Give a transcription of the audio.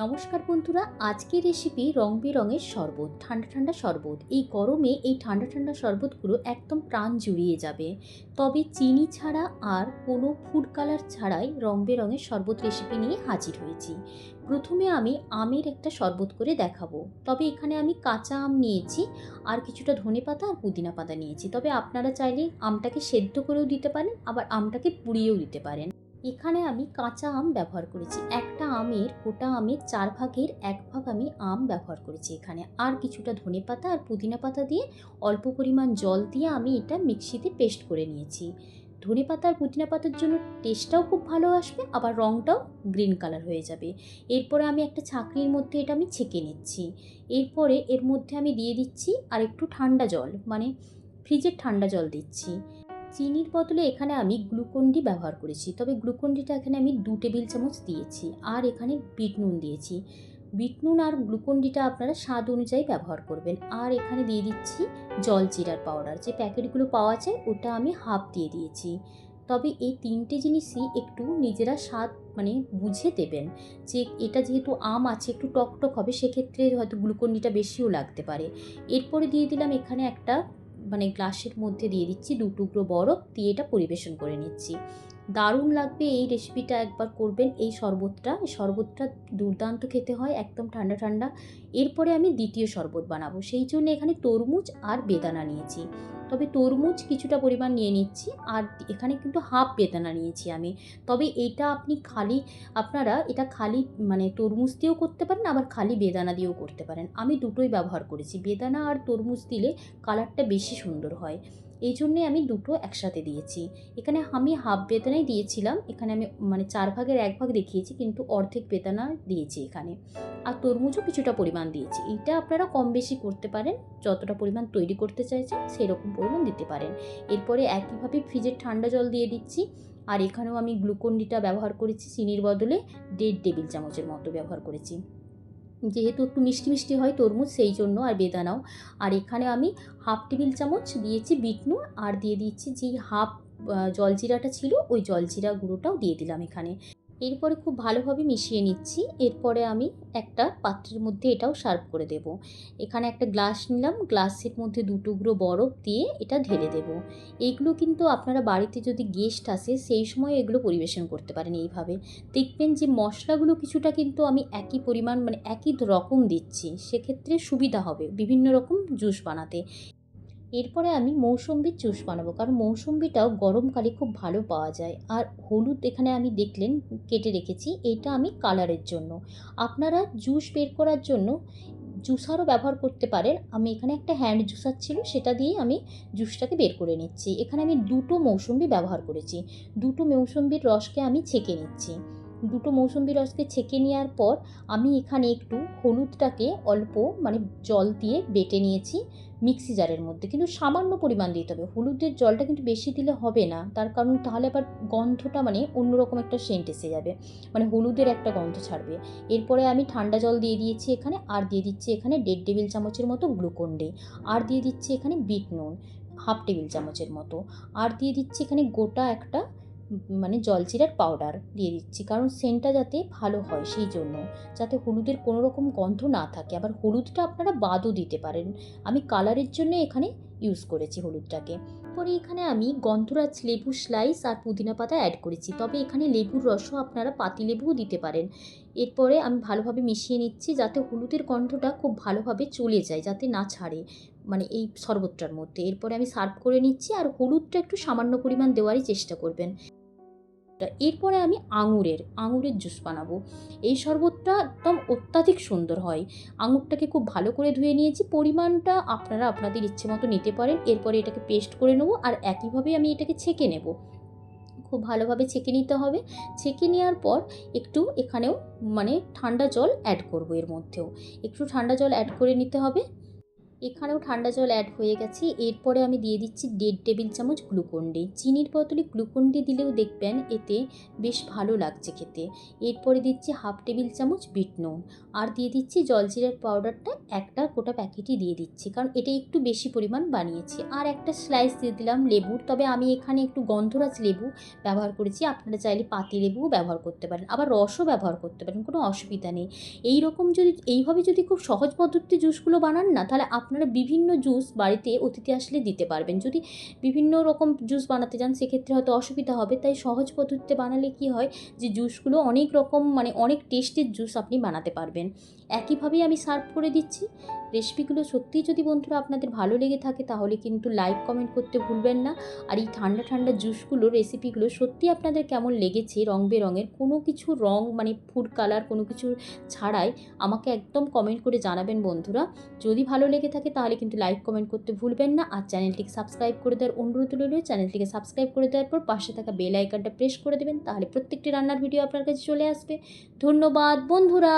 নমস্কার বন্ধুরা, আজকের রেসিপি রং বেরঙের শরবত, ঠান্ডা ঠান্ডা শরবত। এই গরমে এই ঠান্ডা ঠান্ডা শরবতগুলো একদম প্রাণ জুড়িয়ে যাবে। তবে চিনি ছাড়া আর কোনো ফুড কালার ছাড়াই রং বেরঙের শরবত রেসিপি নিয়ে হাজির হয়েছি। প্রথমে আমি আমের একটা শরবত করে দেখাবো। তবে এখানে আমি কাঁচা আম নিয়েছি, আর কিছুটা ধনে পাতা আর পুদিনা পাতা নিয়েছি। তবে আপনারা চাইলে আমটাকে সেদ্ধ করেও দিতে পারেন, আবার আমটাকে পুড়িয়েও দিতে পারেন। এখানে আমি কাঁচা আম ব্যবহার করেছি। একটা আমের গোটা আমের চার ভাগের এক ভাগ আমি আম ব্যবহার করেছি এখানে। আর কিছুটা ধনে পাতা আর পুদিনা পাতা দিয়ে অল্প পরিমাণ জল দিয়ে আমি এটা মিক্সিতে পেস্ট করে নিয়েছি। ধনে পাতা আর পুদিনা পাতার জন্য টেস্টটাও খুব ভালো আসবে, আবার রঙটাও গ্রিন কালার হয়ে যাবে। এরপরে আমি একটা ছাঁকনির মধ্যে এটা আমি ছেঁকে নিচ্ছি। এরপরে এর মধ্যে আমি দিয়ে দিচ্ছি আর একটু ঠান্ডা জল মানে ফ্রিজের ঠান্ডা জল দিচ্ছি। চিনির বদলে এখানে আমি গ্লুকন্ডি ব্যবহার করেছি। তবে গ্লুকন্ডিটা এখানে আমি দু টেবিল চামচ দিয়েছি আর এখানে বিট নুন দিয়েছি। বিট নুন আর গ্লুকন্ডিটা আপনারা স্বাদ অনুযায়ী ব্যবহার করবেন। আর এখানে দিয়ে দিচ্ছি জল জিরার পাউডার। যে প্যাকেটগুলো পাওয়া যায়, ওটা আমি হাফ দিয়ে দিয়েছি। তবে এই তিনটে জিনিসই একটু নিজেরা স্বাদ মানে বুঝে দেবেন যে এটা যেহেতু আম আছে, একটু টক টক হবে, সেক্ষেত্রে হয়তো গ্লুকন্ডিটা বেশিও লাগতে পারে। এরপরে দিয়ে দিলাম এখানে একটা মানে গ্লাসের মধ্যে দিয়ে দিচ্ছি দু টুকরো বরফ দিয়ে এটা পরিবেশন করে নিচ্ছি। দারুণ লাগবে এই রেসিপিটা একবার করবেন, এই শরবতটা। শরবতটা দুর্দান্ত খেতে হয়, একদম ঠান্ডা ঠান্ডা। এরপরে আমি দ্বিতীয় শরবত বানাবো। সেই জন্য এখানে তরমুজ আর বেদানা নিয়েছি। তবে তরমুজ কিছুটা পরিমাণ নিয়ে নিচ্ছি আর এখানে কিন্তু হাফ বেদানা নিয়েছি আমি। তবে এটা আপনি খালি, আপনারা এটা খালি মানে তরমুজ দিয়েও করতে পারেন, আবার খালি বেদানা দিয়েও করতে পারেন। আমি দুটোই ব্যবহার করেছি। বেদানা আর তরমুজ দিলে কালারটা বেশি সুন্দর হয়। এই জন্যে আমি দুটো একসাথে দিয়েছি। এখানে আমি হাফ বেদানাই দিয়েছিলাম, এখানে আমি মানে চার ভাগের এক ভাগ দেখিয়েছি, কিন্তু অর্ধেক বেদানা দিয়েছি এখানে। আর তরমুজও কিছুটা পরিমাণ দিয়েছি। এটা আপনারা কম বেশি করতে পারেন, যতটা পরিমাণ তৈরি করতে চাইছেন সেরকম পরিমাণ দিতে পারেন। এরপরে একইভাবে ফ্রিজের ঠান্ডা জল দিয়ে দিচ্ছি, আর এখানেও আমি গ্লুকন্ডিটা ব্যবহার করেছি, চিনির বদলে দেড় টেবিল চামচের মতো ব্যবহার করেছি। যেহেতু একটু মিষ্টি মিষ্টি হয় তরমুজ, সেই জন্য আর বেদানাও আর এখানে আমি হাফ টেবিল চামচ দিয়েছি বিট নুন আর দিয়ে দিচ্ছি যেই হাফ জলজিরাটা ছিল, ওই জলজিরা গুঁড়োটাও দিয়ে দিলাম এখানে। এরপরে খুব ভালোভাবে মিশিয়ে নিচ্ছি। এরপরে আমি একটা পাত্রের মধ্যে এটাও সার্ভ করে দেব। এখানে একটা গ্লাস নিলাম। গ্লাসের মধ্যে দু টুকরো বরফ দিয়ে এটা ঢেলে দেব। এগুলো কিন্তু আপনারা বাড়িতে যদি গেস্ট আসে, সেই সময় এগুলো পরিবেশন করতে পারেন এইভাবে। দেখবেন যে মশলাগুলো কিছুটা কিন্তু আমি একই পরিমাণ মানে একই রকম দিচ্ছি। সেক্ষেত্রে সুবিধা হবে। বিভিন্ন রকম জুস বানাতে। এরপরে আমি মৌসম্বির জুস বানাবো, কারণ মৌসম্বিটাও গরমকালে খুব ভালো পাওয়া যায়। আর হলুদ এখানে আমি দেখলেন, কেটে রেখেছি, এটা আমি কালারের জন্য। আপনারা জুস বের করার জন্য জুসারও ব্যবহার করতে পারেন। আমি এখানে একটা হ্যান্ড জুসার ছিল, সেটা দিয়ে আমি জুসটাকে বের করে নিচ্ছি। এখানে আমি দুটো মৌসম্বি ব্যবহার করেছি। দুটো মৌসম্বির রসকে আমি ছেঁকে নিচ্ছি। দুটো মৌসম্বি রসকে ছেঁকে নেওয়ার পর আমি এখানে একটু হলুদটাকে অল্প মানে জল দিয়ে বেটে নিয়েছি মিক্সি জারের মধ্যে। কিন্তু সামান্য পরিমাণ দিতে হবে। হলুদের জলটা কিন্তু বেশি দিলে হবে না। তার কারণ তাহলে আবার গন্ধটা মানে অন্যরকম একটা সেন্ট এসে যাবে। মানে হলুদের একটা গন্ধ ছাড়বে। এরপরে আমি ঠান্ডা জল দিয়ে দিয়েছি এখানে। আর দিয়ে দিচ্ছি এখানে দেড় টেবিল চামচের মতো গ্লুকন্ডে আর দিয়ে দিচ্ছি এখানে বিট নুন, হাফ টেবিল চামচের মতো। আর দিয়ে দিচ্ছি এখানে গোটা একটা মানে জলজিরার পাউডার দিয়ে দিচ্ছি। কারণ সেন্টটা যাতে ভালো হয় সেই জন্য। যাতে হলুদের কোনো রকম গন্ধ না থাকে। আবার হলুদটা আপনারা বাদও দিতে পারেন। আমি কালারের জন্য এখানে ইউজ করেছি হলুদটাকে। পরে এখানে আমি গন্ধরাজ লেবু স্লাইস আর পুদিনা পাতা অ্যাড করেছি। তবে এখানে লেবুর রসও আপনারা পাতিলেবুও দিতে পারেন। এরপরে আমি ভালোভাবে মিশিয়ে নিচ্ছি যাতে হলুদের গন্ধটা খুব ভালোভাবে চলে যায়, যাতে না ছাড়ে মানে এই শরবতটার মধ্যে। এরপরে আমি সার্ভ করে নিচ্ছি আর হলুদটা একটু সামান্য পরিমাণ দেওয়ারই চেষ্টা করবেন। এরপরে আমি আঙুরের আঙুরের জুস বানাবো। এই শরবতটা একদম অত্যাধিক সুন্দর হয়। আঙুরটাকে খুব ভালো করে ধুয়ে নিয়েছি। পরিমাণটা আপনারা আপনাদের ইচ্ছে মতো নিতে পারেন। এরপরে এটাকে পেস্ট করে নেব আর একইভাবে আমি এটাকে ছেঁকে নেব। খুব ভালোভাবে ছেঁকে নিতে হবে। ছেঁকে নেওয়ার পর একটু এখানেও মানে ঠান্ডা জল অ্যাড করব এর মধ্যেও। একটু ঠান্ডা জল অ্যাড করে নিতে হবে। এখানেও ঠান্ডা জল অ্যাড হয়ে গেছে। এরপরে আমি দিয়ে দিচ্ছি দেড় টেবিল চামচ গ্লুকন ডি। চিনির বদলে গ্লুকন ডি দিলেও দেখবেন এতে বেশ ভালো লাগছে খেতে। এরপরে দিচ্ছি হাফ টেবিল চামচ বিট নুন। আর দিয়ে দিচ্ছি জলজিরার পাউডারটা একটা গোটা প্যাকেটই দিয়ে দিচ্ছি, কারণ এটা একটু বেশি পরিমাণ বানিয়েছি। আর একটা স্লাইস দিয়ে দিলাম লেবুর তবে আমি এখানে একটু গন্ধরাজ লেবু ব্যবহার করেছি। আপনারা চাইলে পাতি লেবুও ব্যবহার করতে পারেন। আবার রসও ব্যবহার করতে পারেন, কোনো অসুবিধা নেই। এই রকম যদি, এইভাবে যদি খুব সহজ পদ্ধতিতে জুসগুলো বানান না, তাহলে আপনারা বিভিন্ন জুস বাড়িতে অতিথি আসলে দিতে পারবেন। যদি বিভিন্ন রকম জুস বানাতে যান, সেক্ষেত্রে হয়তো অসুবিধা হবে। তাই সহজ পদ্ধতিতে বানালে কি হয় যে জুসগুলো অনেক রকম মানে অনেক টেস্টের জুস আপনি বানাতে পারবেন। একইভাবেই আমি সার্ভ করে দিচ্ছি। রেসিপিগুলো সত্যিই যদি বন্ধুরা আপনাদের ভালো লেগে থাকে, তাহলে কিন্তু লাইক কমেন্ট করতে ভুলবেন না। আর এই ঠান্ডা ঠান্ডা জুসগুলো রেসিপিগুলো সত্যি আপনাদের কেমন লেগেছে, রং বেরঙের, কোনো কিছু রং মানে ফুড কালার কোনো কিছু ছাড়াই আমাকে একদম কমেন্ট করে জানাবেন বন্ধুরা। যদি ভালো লেগে থাকে তাহলে কিন্তু লাইক কমেন্ট করতে ভুলবেন না। আর চ্যানেলটিকে সাবস্ক্রাইব করে দেওয়ার অনুরোধ রইল। চ্যানেলটিকে সাবস্ক্রাইব করে দেওয়ার পর পাশে থাকা বেল আইকনটা প্রেস করে দেবেন। তাহলে প্রত্যেকটি রান্নার ভিডিও আপনার কাছে চলে আসবে। ধন্যবাদ, বন্ধুরা!